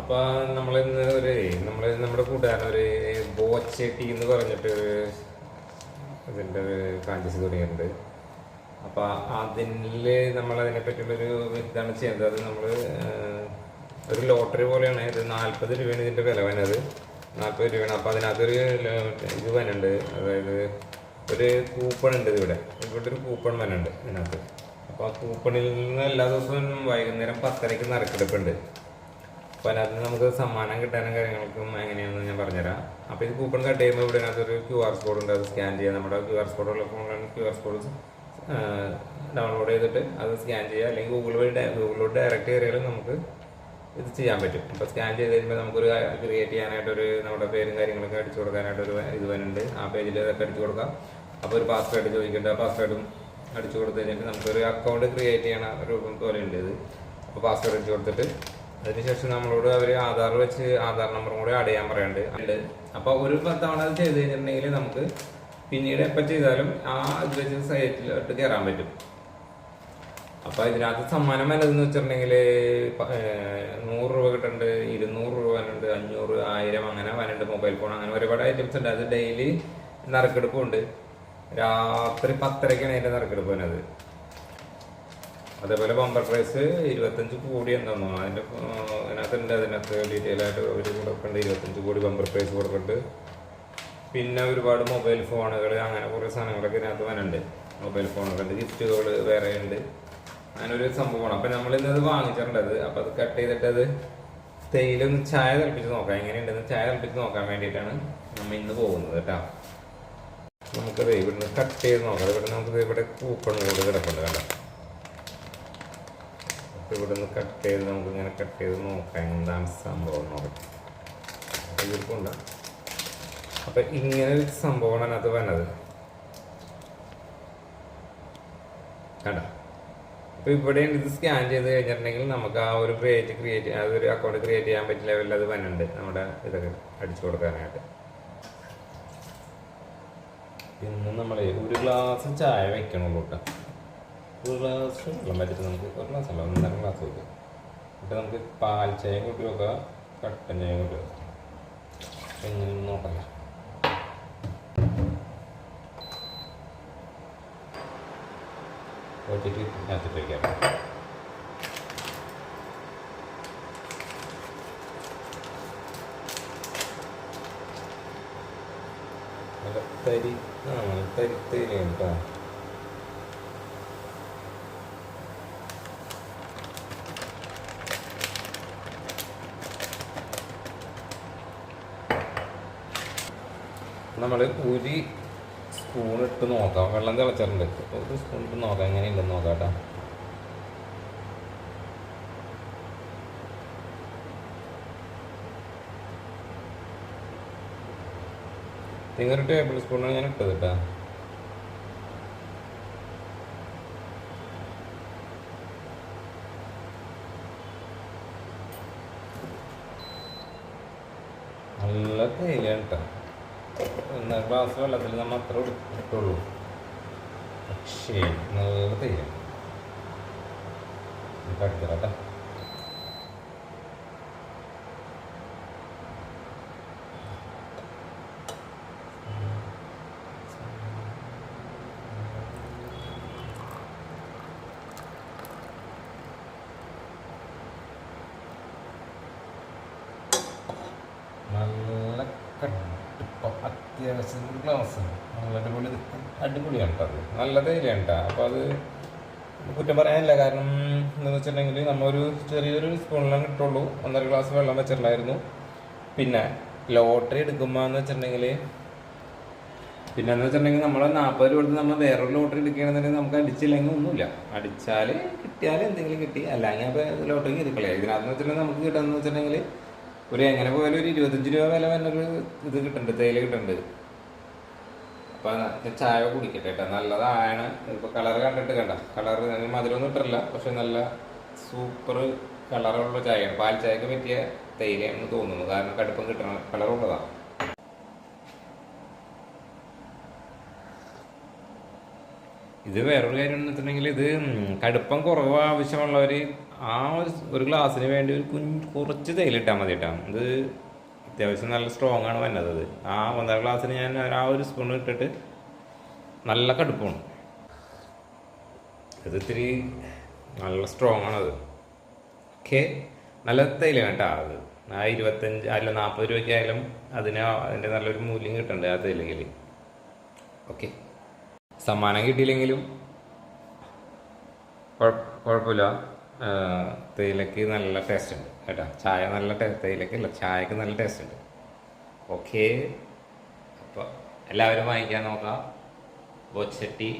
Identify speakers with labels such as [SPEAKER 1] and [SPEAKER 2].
[SPEAKER 1] അപ്പൊ നമ്മളിന്ന് ഒരു നമ്മൾ നമ്മുടെ കൂട്ടുകാരൻ ഒരു ബോച്ചെട്ടി എന്ന് പറഞ്ഞിട്ട് ഒരു ഇതിന്റെ ഒരു ഫ്രാഞ്ചൈസി തുടങ്ങിയിട്ടുണ്ട്. അപ്പൊ അതിൽ നമ്മൾ അതിനെ പറ്റിയുള്ളൊരു ഇതാണ് ചെയ്യുന്നത് അത് നമ്മൾ ഒരു ലോട്ടറി പോലെയാണ്. ഇത് നാല്പത് രൂപയാണ് ഇതിന്റെ വില വേണത് നാല്പത് രൂപയാണ്. അപ്പൊ അതിനകത്തൊരു ഇത് വനുണ്ട് അതായത് ഒരു കൂപ്പൺ ഉണ്ട് ഇവിടെ ഇവിടെ ഒരു കൂപ്പൺ വനുണ്ട് ഇതിനകത്ത്. അപ്പൊ ആ കൂപ്പണിൽ നിന്ന് എല്ലാ ദിവസവും വൈകുന്നേരം പത്തരയ്ക്ക് നറുക്കെടുപ്പുണ്ട് അപ്പൊ അതിനകത്ത് നമുക്ക് സമ്മാനം കിട്ടാനും കാര്യങ്ങൾക്കും എങ്ങനെയാണെന്ന് ഞാൻ പറഞ്ഞുതരാം. അപ്പോൾ ഇത് കൂപ്പൺ കട്ട് ചെയ്യുമ്പോൾ ഇവിടെ അതിനകത്തൊരു ക്യു ആർ കോഡ് ഉണ്ട്. അത് സ്കാൻ ചെയ്യാം നമ്മുടെ ക്യു ആർ ഉള്ള ഫോണിലാണ് ക്യു ആർ കോഡ് ഡൗൺലോഡ് ചെയ്തിട്ട് അത് സ്കാൻ ചെയ്യുക. അല്ലെങ്കിൽ ഗൂഗിൾ വഴി ഗൂഗിളിലോട്ട് ഡയറക്റ്റ് കയറിയാലും നമുക്ക് ഇത് ചെയ്യാൻ പറ്റും. അപ്പോൾ സ്കാൻ ചെയ്ത് കഴിയുമ്പോൾ നമുക്കൊരു ക്രിയേറ്റ് ചെയ്യാനായിട്ടൊരു നമ്മുടെ പേരും കാര്യങ്ങളൊക്കെ അടിച്ചു കൊടുക്കാനായിട്ടൊരു ഇത് വരുന്നുണ്ട്. ആ പേജിൽ അതൊക്കെ അടിച്ചു കൊടുക്കാം. അപ്പോൾ ഒരു പാസ്വേഡ് ചോദിക്കേണ്ട. ആ പാസ്വേഡും അടിച്ചു കൊടുത്തു കഴിഞ്ഞിട്ട് നമുക്കൊരു അക്കൗണ്ട് ക്രിയേറ്റ് ചെയ്യണ രൂപം പോലെ ഉണ്ട് ഇത്. അപ്പോൾ പാസ്വേഡ് അടിച്ചു കൊടുത്തിട്ട് അതിനുശേഷം നമ്മളോട് അവർ ആധാർ വെച്ച് ആധാർ നമ്പറും കൂടി ആഡ് ചെയ്യാൻ പറയുന്നുണ്ട് ഉണ്ട്. അപ്പോൾ ഒരു തവണ അത് ചെയ്ത് കഴിഞ്ഞിട്ടുണ്ടെങ്കിൽ നമുക്ക് പിന്നീട് എപ്പോൾ ചെയ്താലും ആ ഇത് വെച്ച് സൈറ്റിലോട്ട് കയറാൻ പറ്റും. അപ്പോൾ ഇതിനകത്ത് സമ്മാനം വല്ലതെന്ന് വെച്ചിട്ടുണ്ടെങ്കിൽ നൂറ് രൂപ കിട്ടുന്നുണ്ട് ഇരുന്നൂറ് രൂപ വരുന്നുണ്ട് അഞ്ഞൂറ് ആയിരം അങ്ങനെ വരുന്നുണ്ട് മൊബൈൽ ഫോൺ അങ്ങനെ ഒരുപാട് ഐറ്റംസ് ഉണ്ട്. അത് ഡെയിലി നറുക്കെടുപ്പുണ്ട്. രാത്രി പത്തരക്കാണ് അതിന്റെ നറുക്കെടുപ്പ് വരുന്നത്. അതേപോലെ ബമ്പർ പ്രൈസ് ഇരുപത്തഞ്ച് കോടി എന്താണോ അതിന്റെ അതിനകത്തുണ്ട്. അതിനകത്ത് ഡീറ്റെയിൽ ആയിട്ട് അവർ കൊടുക്കുന്നുണ്ട് ഇരുപത്തഞ്ച് കോടി ബമ്പർ പ്രൈസ് കൊടുക്കുന്നുണ്ട് പിന്നെ ഒരുപാട് മൊബൈൽ ഫോണുകൾ അങ്ങനെ കുറേ സാധനങ്ങളൊക്കെ ഇതിനകത്ത് വരണ്ട്. മൊബൈൽ ഫോണുകളുണ്ട് ഗിഫ്റ്റുകൾ വേറെ ഉണ്ട്. അങ്ങനെ ഒരു സംഭവമാണ്. അപ്പം നമ്മൾ ഇന്നത് വാങ്ങിച്ചിട്ടുണ്ടത് അപ്പം അത് കട്ട് ചെയ്തിട്ട് അത് തേയിലൊന്ന് ചായ തിളപ്പിച്ച് നോക്കാം. എങ്ങനെയുണ്ടെന്ന് ചായ തിളപ്പിച്ച് നോക്കാൻ വേണ്ടിയിട്ടാണ് നമ്മൾ ഇന്ന് പോകുന്നത് കേട്ടോ. നമുക്കത് ഇവിടുന്ന് കട്ട് ചെയ്ത് നോക്കാം. ഇവിടെ നമുക്ക് ഇവിടെ കൂപ്പൺ കൂടെ കിടക്കുന്നുണ്ട് കണ്ടോ അപ്പൊ ഇവിടുന്ന് കട്ട് ചെയ്ത് നമുക്ക് ഇങ്ങനെ കട്ട് ചെയ്ത് നോക്കാം എന്താണ് സംഭവം നോക്കട്ടെ ഇതിരിപ്പുണ്ടോ അപ്പൊ ഇങ്ങനെ ഒരു സംഭവമാണ് അതിനകത്ത് വന്നത്. കണ്ട? അപ്പൊ ഇവിടെ ഇത് സ്കാൻ ചെയ്ത് കഴിഞ്ഞിട്ടുണ്ടെങ്കിൽ നമുക്ക് ആ ഒരു പേജ് ക്രിയേറ്റ് ഒരു അക്കൗണ്ട് ക്രിയേറ്റ് ചെയ്യാൻ പറ്റിയ ലെവലിൽ അത് വന്നുണ്ട് നമ്മുടെ ഇതൊക്കെ അടിച്ചു കൊടുക്കാനായിട്ട്. ഇന്ന് നമ്മൾ ഒരു ഗ്ലാസ് ചായ വെക്കണുള്ളൂ കേട്ടോ. ഒരു ഗ്ലാസ് വെള്ളം നമുക്ക് ഒരു ഗ്ലാസ് അല്ല ഒന്നര ഗ്ലാസ് വെക്കാം എന്നിട്ട് നമുക്ക് പാൽ ചായയും കൂട്ടി വെക്കാം കട്ടൻ ചായയും കൂട്ടി വെക്കാം എങ്ങനെ നോക്കാം. വെച്ചിട്ട് അതിനകത്ത് വയ്ക്കാം തരി ആ തരി തരിയാണ് കേട്ടോ. നമ്മൾ ഒരു സ്പൂൺ ഇട്ട് നോക്കാം. വെള്ളം തിളച്ചിട്ടുണ്ട്. ഒരു സ്പൂൺ ഇട്ട് നോക്കാം. എങ്ങനെയുണ്ടെന്ന് നോക്കാം കേട്ടോ. നിങ്ങൊരു ടേബിൾ സ്പൂണാണ് ഞാൻ ഇട്ടത് കേട്ടോ. നല്ല തേയിലാണ് കേട്ടോ. ഒന്നര ഗ്ലാസ് വെള്ളത്തിൽ നമ്മൾ അത്ര ഇട- പക്ഷേ നല്ല അടുത്ത കടിക്കട്ടെ നല്ല കട്ടിപ്പം അത്യാവശ്യം ഗ്ലാസ് നല്ല അടിപൊളി അടിപൊളിയാണ് കേട്ടോ നല്ല തേയിലയാണ് കേട്ടോ. അപ്പോൾ അത് കുറ്റം പറയാനില്ല. കാരണം എന്ന് വെച്ചിട്ടുണ്ടെങ്കിൽ നമ്മളൊരു ചെറിയൊരു സ്പൂണിലാണ് ഇട്ടുള്ളൂ. ഒന്നര ഗ്ലാസ് വെള്ളം വെച്ചിട്ടുണ്ടായിരുന്നു. പിന്നെ ലോട്ടറി എടുക്കുമ്പോൾ എന്ന് വെച്ചിട്ടുണ്ടെങ്കിൽ പിന്നെ എന്ന് വെച്ചിട്ടുണ്ടെങ്കിൽ നമ്മൾ നാൽപ്പത് രൂപ കൊടുത്ത് നമ്മൾ വേറൊരു ലോട്ടറി എടുക്കുകയാണെന്നുണ്ടെങ്കിൽ നമുക്ക് അടിച്ചില്ലെങ്കിൽ ഒന്നുമില്ല. അടിച്ചാൽ കിട്ടിയാൽ എന്തെങ്കിലും കിട്ടി. അല്ലെങ്കിൽ അപ്പോൾ ലോട്ടറി കയറിക്കളയാം ഇതിനകത്ത് വെച്ചിട്ടുണ്ടെങ്കിൽ നമുക്ക് കിട്ടുന്നത് വെച്ചിട്ടുണ്ടെങ്കിൽ ഒരു എങ്ങനെ പോയാലും ഒരു ഇരുപത്തഞ്ച് രൂപ വില വരുന്നൊരു ഇത് കിട്ടുന്നുണ്ട് തേയില കിട്ടുന്നുണ്ട് അപ്പൊ ചായ കുടിക്കട്ടെ കേട്ടോ. നല്ലതാണ് ഇപ്പൊ കളർ കണ്ടിട്ട് കണ്ട. കളർ മധുരമൊന്നും ഇട്ടില്ല പക്ഷെ നല്ല സൂപ്പർ കളറുള്ള ചായയാണ്. പാൽ ചായക്ക് പറ്റിയ തേയിലയാണെന്ന് തോന്നുന്നു. കാരണം കടുപ്പം കിട്ടണ കളറുള്ളതാണ് ഇത് വേറൊരു കാര്യം എന്ന് വെച്ചിട്ടുണ്ടെങ്കിൽ ഇത് കടുപ്പം കുറവ് ആവശ്യമുള്ളവർ ആ ഒരു ഒരു ഗ്ലാസ്സിന് വേണ്ടി ഒരു കുഞ്ഞ് കുറച്ച് തേയിലിട്ടാൽ മതി കേട്ടോ. ഇത് അത്യാവശ്യം നല്ല സ്ട്രോങ് ആണ് വന്നത് ആ ഒന്നര ഗ്ലാസ്സിന് ഞാൻ ആ ഒരു സ്പൂൺ ഇട്ടിട്ട് നല്ല കടുപ്പമാണ് ഇത് ഇത്തിരി നല്ല സ്ട്രോങ് ആണത് ഓക്കെ. നല്ല തേയില കേട്ടോ അത്. ആ ഇരുപത്തഞ്ച് അല്ല നാൽപ്പത് രൂപയ്ക്കായാലും അതിന് അതിന്റെ നല്ലൊരു മൂല്യം കിട്ടുന്നുണ്ട് ആ തേയിലയിൽ ഓക്കെ. സമ്മാനം കിട്ടിയില്ലെങ്കിലും കുഴപ്പ- കുഴപ്പമില്ല തേയിലക്ക് നല്ല ടേസ്റ്റ് ഉണ്ട് കേട്ടോ. ചായ നല്ല തേയിലക്ക് അല്ല ചായക്ക് നല്ല ടേസ്റ്റ് ഉണ്ട്. ഓക്കെ അപ്പോൾ എല്ലാവരും വാങ്ങിക്കാൻ നോക്കാം. ബോച്ചട്ടി